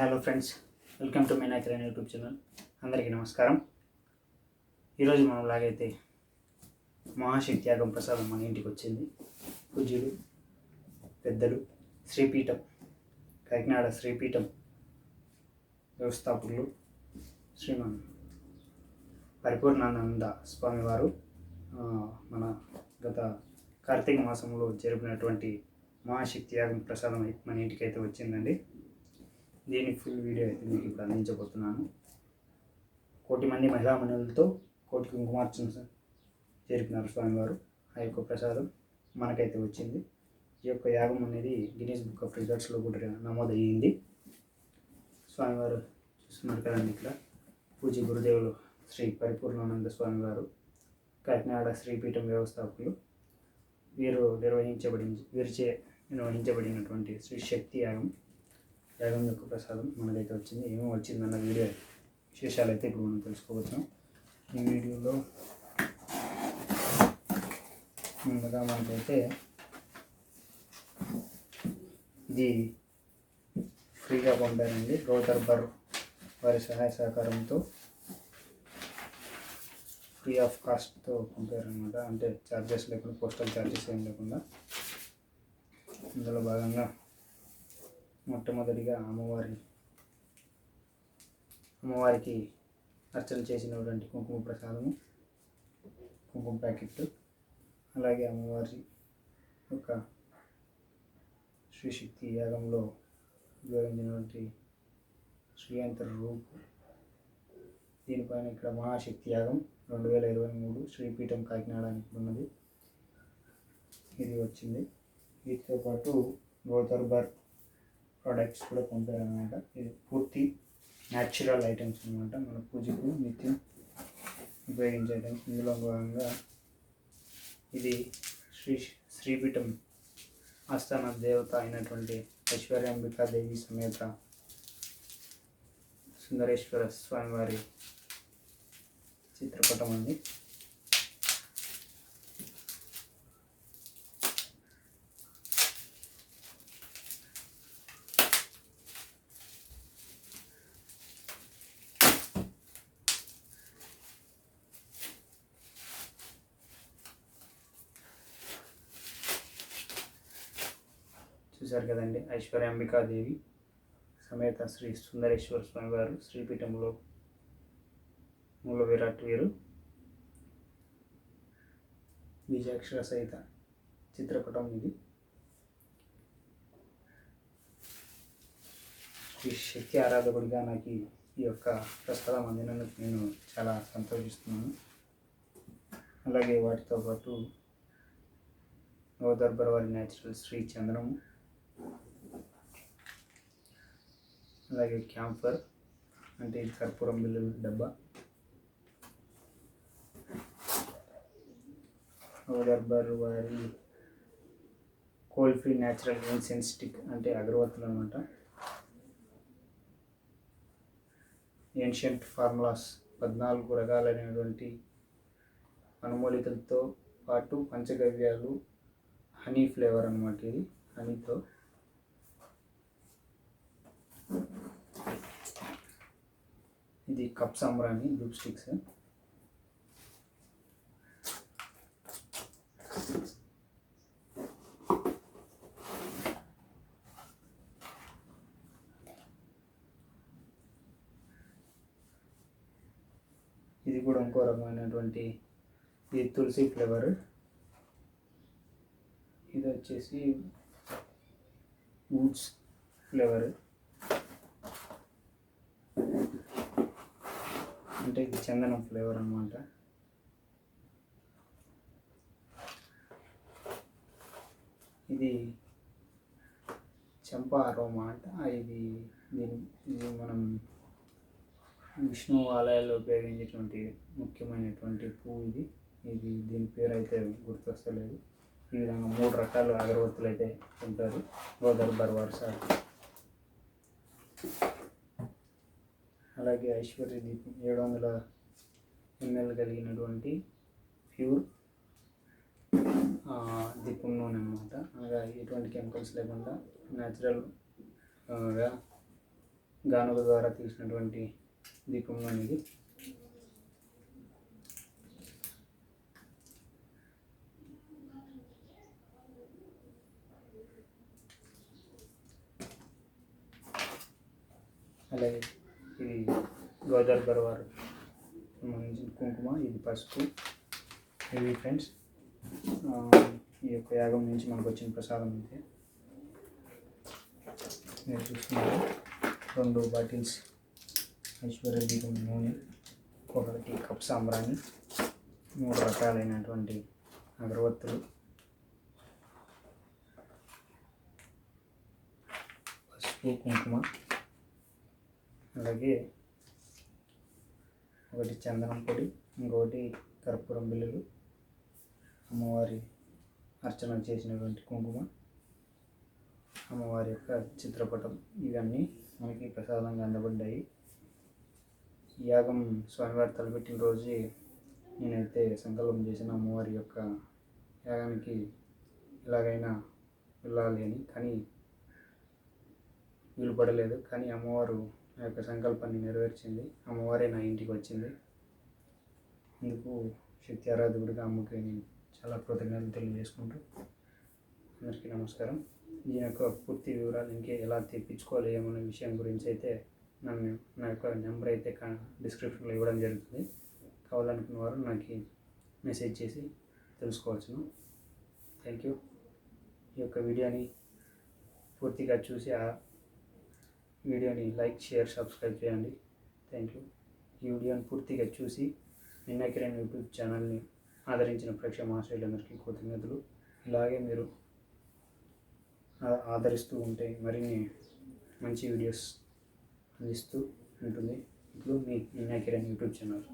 Hello friends welcome to Meena YouTube channel. అందరికీ నమస్కారం. ఈరోజు మనం లాగైతే మహాశక్తి యాగం ప్రసాదం మన ఇంటికి వచ్చింది. పూజ్యులు పెద్దలు శ్రీపీఠం కాకినాడ శ్రీపీఠం వ్యవస్థాపకులు శ్రీమన్ పరిపూర్ణానంద స్వామివారు మన గత కార్తీక మాసంలో జరిపినటువంటి మహాశక్తి యాగం ప్రసాదం అయితే మన ఇంటికి అయితే వచ్చిందండి. దీని ఫుల్ వీడియో అయితే మీకు ఇప్పుడు అందించబోతున్నాను. కోటి మంది మహిళా మనులతో కోటి కుంకుమార్చన జరిపినారు స్వామివారు ఆ యొక్క ప్రసాదం మనకైతే వచ్చింది. ఈ యొక్క యాగం అనేది గినీస్ బుక్ ఆఫ్ రికార్డ్స్లో కూడా నమోదయ్యింది. స్వామివారు చూస్తున్నారు కదండి ఇక్కడ. పూజ గురుదేవులు శ్రీ పరిపూర్ణానంద స్వామివారు కాకినాడ శ్రీపీఠం వ్యవస్థాపకులు. వీరు నిర్వహించబడి వీరిచే నిర్వహించబడినటువంటి శ్రీ శక్తి యాగం. యాగం యొక్క ప్రసాదం మనకైతే వచ్చింది. ఏమో వచ్చిందన్న వీడియో విశేషాలు అయితే ఇప్పుడు మనం తెలుసుకోవచ్చును ఈ వీడియోలో ముందుగా మనకైతే ఇది ఫ్రీగా పొందానండి గౌదర్బర్ వారి సహాయ సహకారంతో ఫ్రీ ఆఫ్ కాస్ట్తో పంపారనమాట అంటే ఛార్జెస్ లేకుండా పోస్టల్ ఛార్జెస్ ఏం లేకుండా. ఇందులో భాగంగా మొట్టమొదటిగా అమ్మవారి అమ్మవారికి అర్చన చేసినటువంటి కుంకుమ ప్రసాదము కుంకుమ ప్యాకెట్ అలాగే అమ్మవారి యొక్క శ్రీశక్తి యాగంలో ఉపయోగించినటువంటి శ్రీయంత్ర రూపు. దీనిపైన ఇక్కడ మహాశక్తి యాగం రెండు వేల ఇరవై మూడు శ్రీపీఠం కాకినాడ అని ఉన్నది. ఇది వచ్చింది. వీటితో పాటు గోదర్బర్ ప్రోడక్ట్స్ కూడా పంపారనమాట ఇది పూర్తి న్యాచురల్ ఐటమ్స్ అనమాట మన పూజకు నిత్యం ఉపయోగించే ఐటమ్స్ ఇందులో భాగంగా ఇది శ్రీ శ్రీపీఠం ఆస్థాన దేవత అయినటువంటి ఐశ్వర్యాంబికా దేవి సమేత సుందరేశ్వర స్వామివారి చిత్రపటం అండి. చూశారు కదండి. ఐశ్వర్యాంబికాదేవి సమేత శ్రీ సుందరేశ్వర స్వామివారు శ్రీపీఠంలో మూల విరాట్ వీరు బీజాక్షర సహిత చిత్రపటం ఇది. ఈ శక్తి ఆరాధకుడిగా నాకు ఈ- యొక్క ప్రసాదం అందినందుకు నేను చాలా సంతోషిస్తున్నాను. అలాగే వాటితో పాటు గోదర్బర్ వారి న్యాచురల్ శ్రీ చంద్రము అలాగే క్యాంఫర్ అంటే ఇది కర్పూరం బిల్లు డబ్బా. రబ్బర్ వారి coal free natural incense stick అంటే అగరవత్తులు అనమాట ఏన్షియంట్ ఫార్ములాస్ పద్నాలుగు రకాలైనటువంటి అనుమూలికలతో పాటు పంచగవ్యాలు హనీ ఫ్లేవర్ అనమాట ఇది హనీతో ఇది కప్ సాంబ్రాణి లూప్ స్టిక్స్. ఇది కూడా ఇంకో రకమైనటువంటి ఇది తులసి ఫ్లేవర్. ఇది వచ్చేసి వుడ్స్ ఫ్లేవర్. అంటే ఇది చందనం ఫ్లేవర్ అనమాట ఇది చెంప అరోమా అంట. ఇది దీని ఇది మనం విష్ణు ఆలయాల్లో ఉపయోగించేటువంటి ముఖ్యమైనటువంటి పువ్వు ఇది. ఇది దీని పేరు అయితే గుర్తొస్తలేదు. ఈ విధంగా మూడు రకాల అగరబత్తులు అయితే ఉంటారు గోదర్బర్ సార్. అలాగే ఐశ్వర్య దీపం ఏడు వందల ఎంఎల్ కలిగినటువంటి ప్యూర్ దీపం నూనె అనమాట అనగా ఎటువంటి కెమికల్స్ లేకుండా న్యాచురల్గా గానుగ ద్వారా తీసినటువంటి దీపం అనేది అలాగే ఇది గోదావరి గరవారు సంబంధించిన కుంకుమ ఇది పసుపు. ఇవి ఫ్రెండ్స్ ఈ యొక్క యాగం నుంచి మనకు వచ్చిన ప్రసాదం అయితే మీరు చూస్తున్నారు రెండు బాటిల్స్ ఐశ్వర్య దీపం నూనె ఒకటి కప్ సాంబ్రాణి మూడు రకాలైనటువంటి అగరవత్తులు పసుపు కుంకుమ అలాగే ఒకటి చందనం పొడి ఇంకొకటి కర్పూరం బిల్లులు అమ్మవారి అర్చన చేసినటువంటి కుంకుమ అమ్మవారి యొక్క చిత్రపటం. ఇవన్నీ మనకి ప్రసాదంగా అందబడ్డాయి. ఈ యాగం స్వామివారి తలపెట్టిన రోజే నేనైతే సంకల్పం చేసిన అమ్మవారి యొక్క యాగానికి ఎలాగైనా వెళ్ళాలి అని కానీ వీలు పడలేదు కానీ అమ్మవారు నా యొక్క సంకల్పాన్ని నెరవేర్చింది. అమ్మవారే నా ఇంటికి వచ్చింది. అందుకు శక్తి ఆరాధకుడిగా అమ్మకి నేను చాలా కృతజ్ఞతలు తెలియజేసుకుంటూ అందరికీ నమస్కారం. దీని యొక్క పూర్తి వివరాలు ఇంకే ఎలా తెప్పించుకోవాలి ఏమనే విషయం గురించి అయితే నన్ను నా యొక్క నెంబర్ అయితే డిస్క్రిప్షన్లో ఇవ్వడం జరుగుతుంది. కావాలనుకున్న వారు నాకు మెసేజ్ చేసి తెలుసుకోవచ్చును. Thank you. ఈ యొక్క వీడియోని పూర్తిగా చూసి ఆ వీడియోని లైక్ షేర్ సబ్స్క్రైబ్ చేయండి. Thank you. ఈ వీడియోని పూర్తిగా చూసి నిన్న కిరణ్ యూట్యూబ్ ఛానల్ని ఆదరించిన ప్రేక్షక మహాశైలందరికీ కృతజ్ఞతలు. ఇలాగే మీరు ఆదరిస్తూ ఉంటే మరిన్ని మంచి వీడియోస్ అందిస్తూ ఉంటుంది. ఇప్పుడు మీ నిన్న కిరణ్ యూట్యూబ్ ఛానల్.